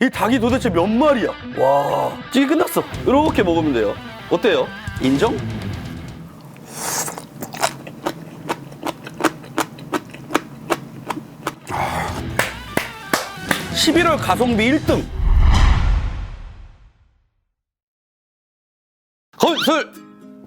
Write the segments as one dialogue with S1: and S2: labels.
S1: 이 닭이 도대체 몇 마리야? 와, 찌개 끝났어. 이렇게 먹으면 돼요. 어때요? 인정? 아. 11월 가성비 1등. 건술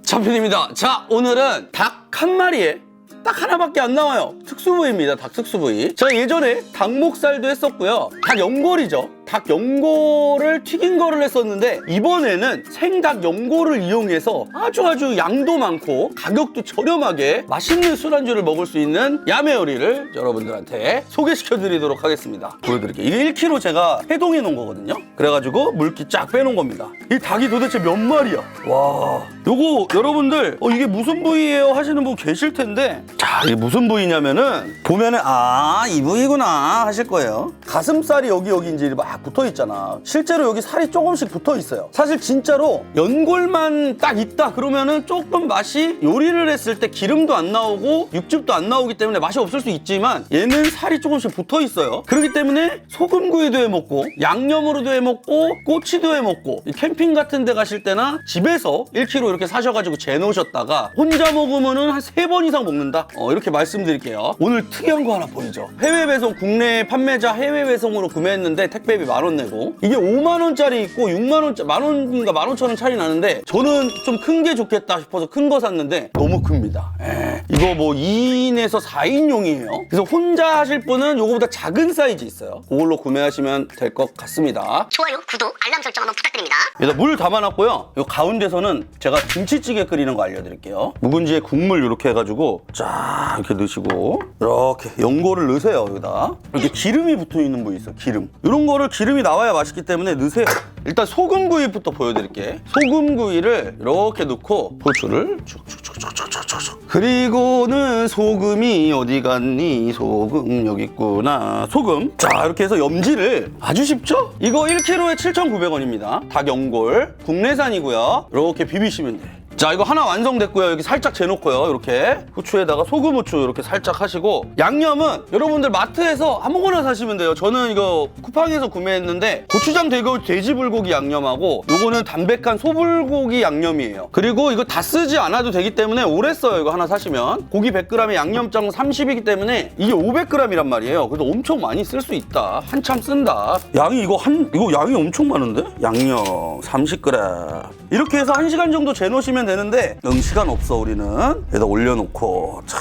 S1: champions 자, 오늘은 닭 한 마리에 딱 하나밖에 안 나와요. 특수부위입니다. 닭 특수부위. 제가 예전에 닭목살도 했었고요. 닭 연골이죠. 닭 연골을 튀긴 거를 했었는데 이번에는 생닭 연골을 이용해서 아주 아주 양도 많고 가격도 저렴하게 맛있는 술안주를 먹을 수 있는 야매 요리를 여러분들한테 소개시켜 드리도록 하겠습니다. 보여드릴게요. 이게 1kg 제가 해동해 놓은 거거든요. 그래가지고 물기 쫙 빼놓은 겁니다. 이 닭이 도대체 몇 마리야? 와, 요거 여러분들 어, 이게 무슨 부위예요 하시는 분 계실 텐데 자, 이게 무슨 부위냐면은 보면은 아, 이 부위구나 하실 거예요. 가슴살이 여기 여기 이제 막 붙어 있잖아. 실제로 여기 살이 조금씩 붙어 있어요. 사실 진짜로 연골만 딱 있다 그러면은 조금 맛이 요리를 했을 때 기름도 안 나오고 육즙도 안 나오기 때문에 맛이 없을 수 있지만 얘는 살이 조금씩 붙어 있어요. 그렇기 때문에 소금구이도 해 먹고 양념으로도 해 먹고 꼬치도 해 먹고 이 캠핑 같은 데 가실 때나 집에서 1kg 이렇게 사셔가지고 재놓으셨다가 혼자 먹으면은 한 세 번 이상 먹는다. 어, 이렇게 말씀드릴게요. 오늘 특이한 거 하나 보이죠? 해외 배송 국내 판매자 해외 배송으로 구매했는데 택배비 만 원 내고 이게 5만 원짜리 있고 6만 원짜리 만 원인가 만 오천 원 차이 나는데 저는 좀 큰 게 좋겠다 싶어서 큰 거 샀는데 너무 큽니다. 예. 이거 뭐 2인에서 4인용이에요. 그래서 혼자 하실 분은 요거보다 작은 사이즈 있어요. 그걸로 구매하시면 될 것 같습니다.
S2: 좋아요, 구독, 알람 설정 한번 부탁드립니다.
S1: 여기다 물 담아놨고요. 요 가운데서는 제가 김치찌개 끓이는 거 알려드릴게요. 묵은지에 국물 이렇게 해가지고 쫙 이렇게 넣으시고 이렇게 연고를 넣으세요 여기다. 이렇게 기름이 붙어 있는 부위 있어 기름. 이런 거를 기름이 나와야 맛있기 때문에 넣으세요. 일단 소금구이부터 보여드릴게. 소금구이를 이렇게 넣고 고추를 쭉쭉쭉쭉쭉쭉쭉. 그리고는 소금이 어디 갔니? 소금 여기 있구나. 소금. 자 이렇게 해서 염지를 아주 쉽죠? 이거 1kg에 7,900원입니다. 닭 연골 국내산이고요. 이렇게 비비시면 돼. 자 이거 하나 완성됐고요. 여기 살짝 재놓고요. 이렇게 후추에다가 소금 후추 이렇게 살짝 하시고 양념은 여러분들 마트에서 아무거나 사시면 돼요. 저는 이거 쿠팡에서 구매했는데 고추장 돼고 돼지 불고기 양념하고 요거는 담백한 소불고기 양념이에요. 그리고 이거 다 쓰지 않아도 되기 때문에 오래 써요. 이거 하나 사시면. 고기 100g에 양념장 30이기 때문에 이게 500g이란 말이에요. 그래서 엄청 많이 쓸 수 있다. 한참 쓴다. 양이 이거 한 이거 양이 엄청 많은데? 양념 30g 이렇게 해서 1시간 정도 재놓으시면 되는데 응 시간 없어 우리는. 여기다 올려놓고 차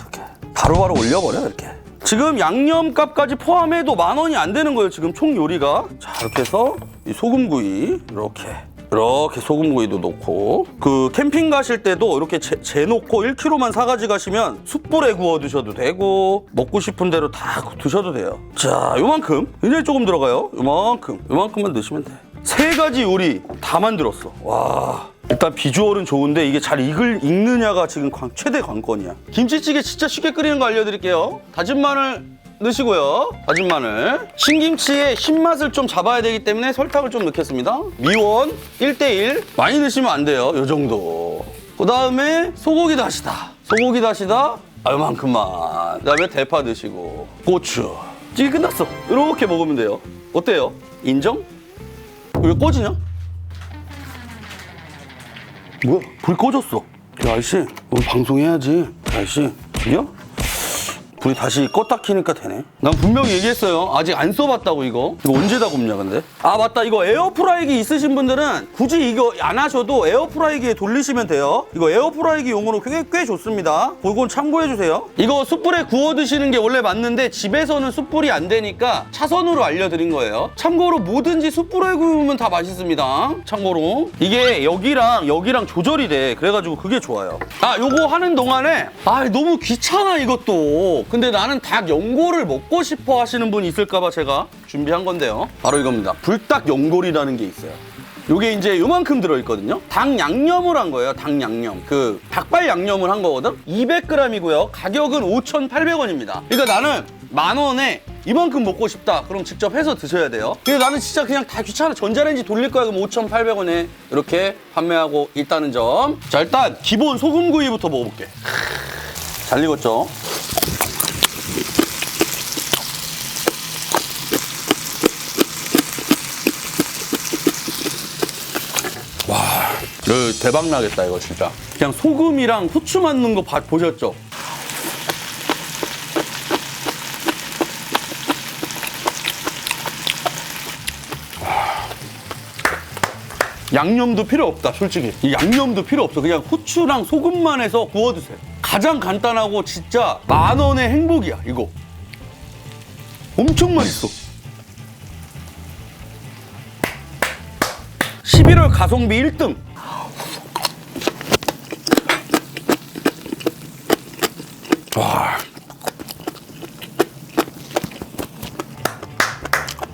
S1: 이렇게. 바로바로 올려버려 이렇게. 지금 양념값까지 포함해도 만 원이 안 되는 거예요 지금 총 요리가. 자 이렇게 해서 이 소금구이 이렇게. 이렇게 소금구이도 넣고. 그 캠핑 가실 때도 이렇게 재, 재놓고 1kg만 사가지 가시면 숯불에 구워 드셔도 되고 먹고 싶은 대로 다 드셔도 돼요. 자 요만큼. 굉장히 조금 들어가요. 요만큼. 요만큼만 넣으시면 돼. 세 가지 요리 다 만들었어. 와. 일단 비주얼은 좋은데 이게 잘 익을, 익느냐가 지금 관- 최대 관건이야. 김치찌개 진짜 쉽게 끓이는 거 알려드릴게요. 다진 마늘 넣으시고요. 다진 마늘. 신김치의 신맛을 좀 잡아야 되기 때문에 설탕을 좀 넣겠습니다. 미원 1대1. 많이 넣으시면 안 돼요. 요 정도. 그 다음에 소고기 다시다. 소고기 다시다. 얼만큼만. 그 다음에 대파 넣으시고. 고추. 찌개 끝났어. 이렇게 먹으면 돼요. 어때요? 인정? 왜 꺼지냐? 뭐야? 불 꺼졌어. 야, 아저씨, 오늘 방송해야지. 아저씨, 들려? 불이 다시 껐다 키니까 되네. 난 분명히 얘기했어요. 아직 안 써봤다고 이거. 이거 언제 다 굽냐 근데? 아 맞다. 이거 에어프라이기 있으신 분들은 굳이 이거 안 하셔도 에어프라이기에 돌리시면 돼요. 이거 에어프라이기 용으로 꽤, 꽤 좋습니다. 그건 참고해 주세요. 이거 숯불에 구워 드시는 게 원래 맞는데 집에서는 숯불이 안 되니까 차선으로 알려드린 거예요. 참고로 뭐든지 숯불에 구우면 다 맛있습니다. 참고로 이게 여기랑 여기랑 조절이 돼. 그래가지고 그게 좋아요. 아 요거 하는 동안에 아 너무 귀찮아 이것도. 근데 나는 닭 연골을 먹고 싶어 하시는 분 있을까봐 제가 준비한 건데요. 바로 이겁니다. 불닭 연골이라는 게 있어요. 요게 이제 요만큼 들어있거든요. 닭 양념을 한 거예요. 닭 양념. 그 닭발 양념을 한 거거든. 200g이고요. 가격은 5,800원입니다. 그러니까 나는 만 원에 이만큼 먹고 싶다. 그럼 직접 해서 드셔야 돼요. 근데 나는 진짜 그냥 다 귀찮아. 전자레인지 돌릴 거야. 그럼 5,800원에 이렇게 판매하고 있다는 점. 자, 일단 기본 소금구이부터 먹어볼게. 잘 익었죠? 그 대박 나겠다 이거 진짜. 그냥 소금이랑 후추 맞는 거 봐- 보셨죠? 양념도 필요 없다 솔직히. 이 양념도 필요 없어. 그냥 후추랑 소금만 해서 구워 드세요. 가장 간단하고 진짜 만 원의 행복이야 이거. 엄청 맛있어. 11월 가성비 1등 와.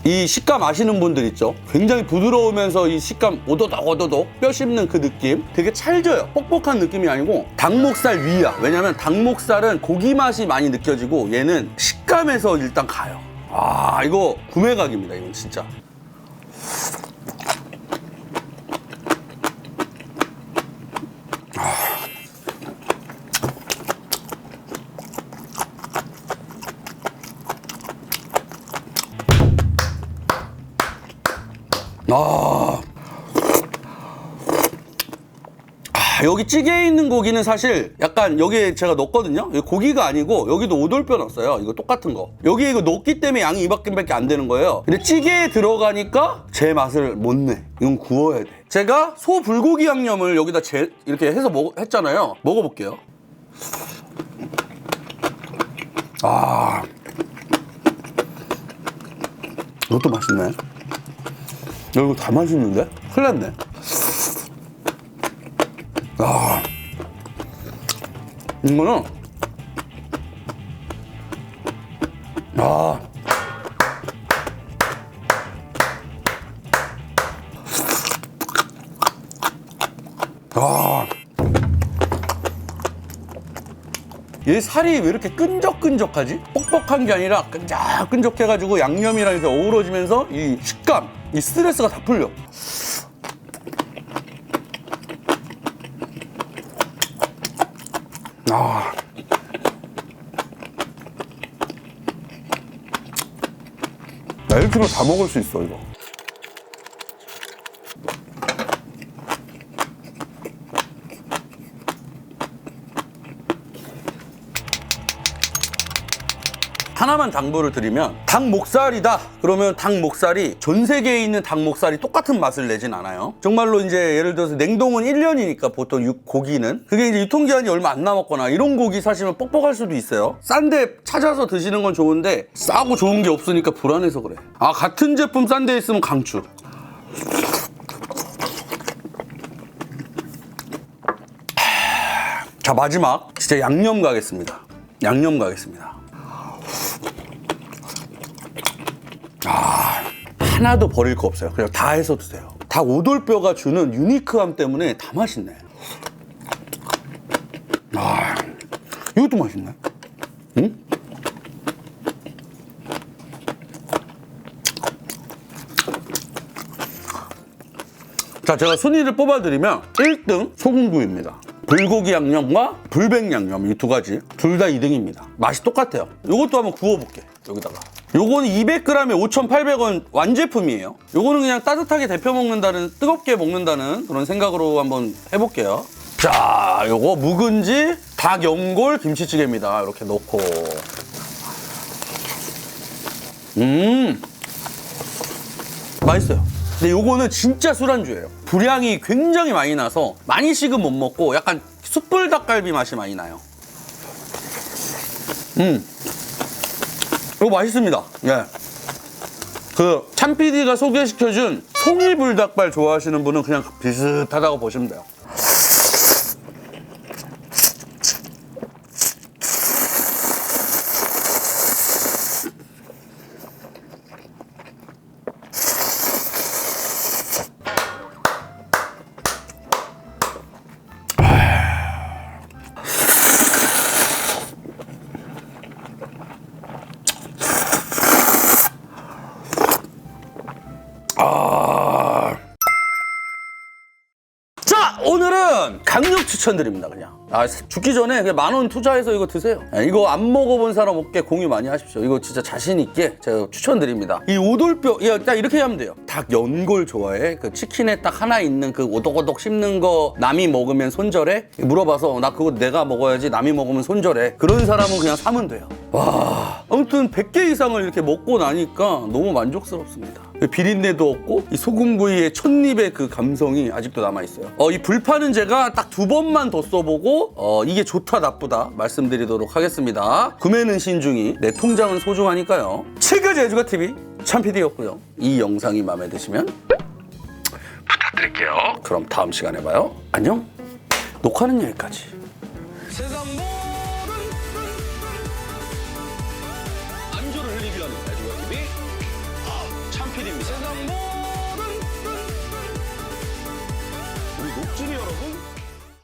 S1: 이 식감 아시는 분들 있죠? 굉장히 부드러우면서 이 식감 오도독 오도독 뼈 씹는 그 느낌? 되게 찰져요. 뻑뻑한 느낌이 아니고 닭목살 위야. 왜냐면 닭목살은 고기 맛이 많이 느껴지고 얘는 식감에서 일단 가요. 아 이거 구매각입니다 이건 진짜 아. 아, 여기 찌개에 있는 고기는 사실 약간 여기에 제가 넣었거든요. 고기가 아니고 여기도 오돌뼈 넣었어요. 이거 똑같은 거. 여기 이거 넣기 때문에 양이 이만큼밖에 안 되는 거예요. 근데 찌개에 들어가니까 제 맛을 못 내. 이건 구워야 돼. 제가 소 불고기 양념을 여기다 제, 이렇게 해서 먹, 했잖아요. 먹어볼게요. 아. 이것도 맛있네. 야, 이거 다 맛있는데? 큰일 났네. 아. 이거는, 아. 아. 얘 살이 왜 이렇게 끈적끈적하지? 뻑뻑한 게 아니라 끈적끈적해가지고 양념이랑 이렇게 어우러지면서 이 식감, 이 스트레스가 다 풀려. 아. 나 1kg 다 먹을 수 있어, 이거. 하나만 당부를 드리면 닭 목살이다. 그러면 닭 목살이 전 세계에 있는 닭 목살이 똑같은 맛을 내진 않아요. 정말로 이제 예를 들어서 냉동은 1년이니까 보통 육 고기는. 그게 이제 유통기한이 얼마 안 남았거나 이런 고기 사시면 뻑뻑할 수도 있어요. 싼데 찾아서 드시는 건 좋은데 싸고 좋은 게 없으니까 불안해서 그래. 아 같은 제품 싼 데 있으면 강추. 자 마지막. 진짜 양념 가겠습니다. 양념 가겠습니다 하나도 버릴 거 없어요. 그냥 다 해서 드세요. 닭 오돌뼈가 주는 유니크함 때문에 다 맛있네. 아, 이것도 맛있네. 응? 자, 제가 순위를 뽑아드리면 1등 소금구이입니다. 불고기 양념과 불백 양념 이 두 가지 둘 다 2등입니다. 맛이 똑같아요. 이것도 한번 구워볼게 여기다가. 요거는 200g에 5,800원 완제품이에요. 요거는 그냥 따뜻하게 데펴 먹는다는 뜨겁게 먹는다는 그런 생각으로 한번 해볼게요. 자, 요거 묵은지 닭 연골 김치찌개입니다. 이렇게 넣고. 음, 맛있어요. 근데 요거는 진짜 술안주예요. 분량이 굉장히 많이 나서 많이 식은 못 먹고 약간 숯불 닭갈비 맛이 많이 나요. 음. 이거 맛있습니다. 예. 그 참PD가 소개시켜준 송이 불닭발 좋아하시는 분은 그냥 비슷하다고 보시면 돼요. 강력 추천드립니다 그냥. 아 죽기 전에 그냥 만 원 투자해서 이거 드세요. 아, 이거 안 먹어본 사람 없게 공유 많이 하십시오. 이거 진짜 자신 있게 제가 추천드립니다. 이 오돌뼈 야, 딱 이렇게 하면 돼요. 닭 연골 좋아해? 그 치킨에 딱 하나 있는 그 오독오독 씹는 거 남이 먹으면 손절해? 물어봐서 나 그거 내가 먹어야지 남이 먹으면 손절해. 그런 사람은 그냥 사면 돼요. 와 아무튼 100개 이상을 이렇게 먹고 나니까 너무 만족스럽습니다 비린내도 없고 이 소금 첫 입의 그 감성이 아직도 남아 있어요. 어, 이 불판은 제가 딱 두 번만 더 써보고 어, 이게 좋다 나쁘다 말씀드리도록 하겠습니다. 구매는 신중히 내 통장은 소중하니까요. 지금까지 애주가 TV 참PD였고요. 이 영상이 마음에 드시면 부탁드릴게요. 그럼 다음 시간에 봐요. 안녕. 녹화는 여기까지.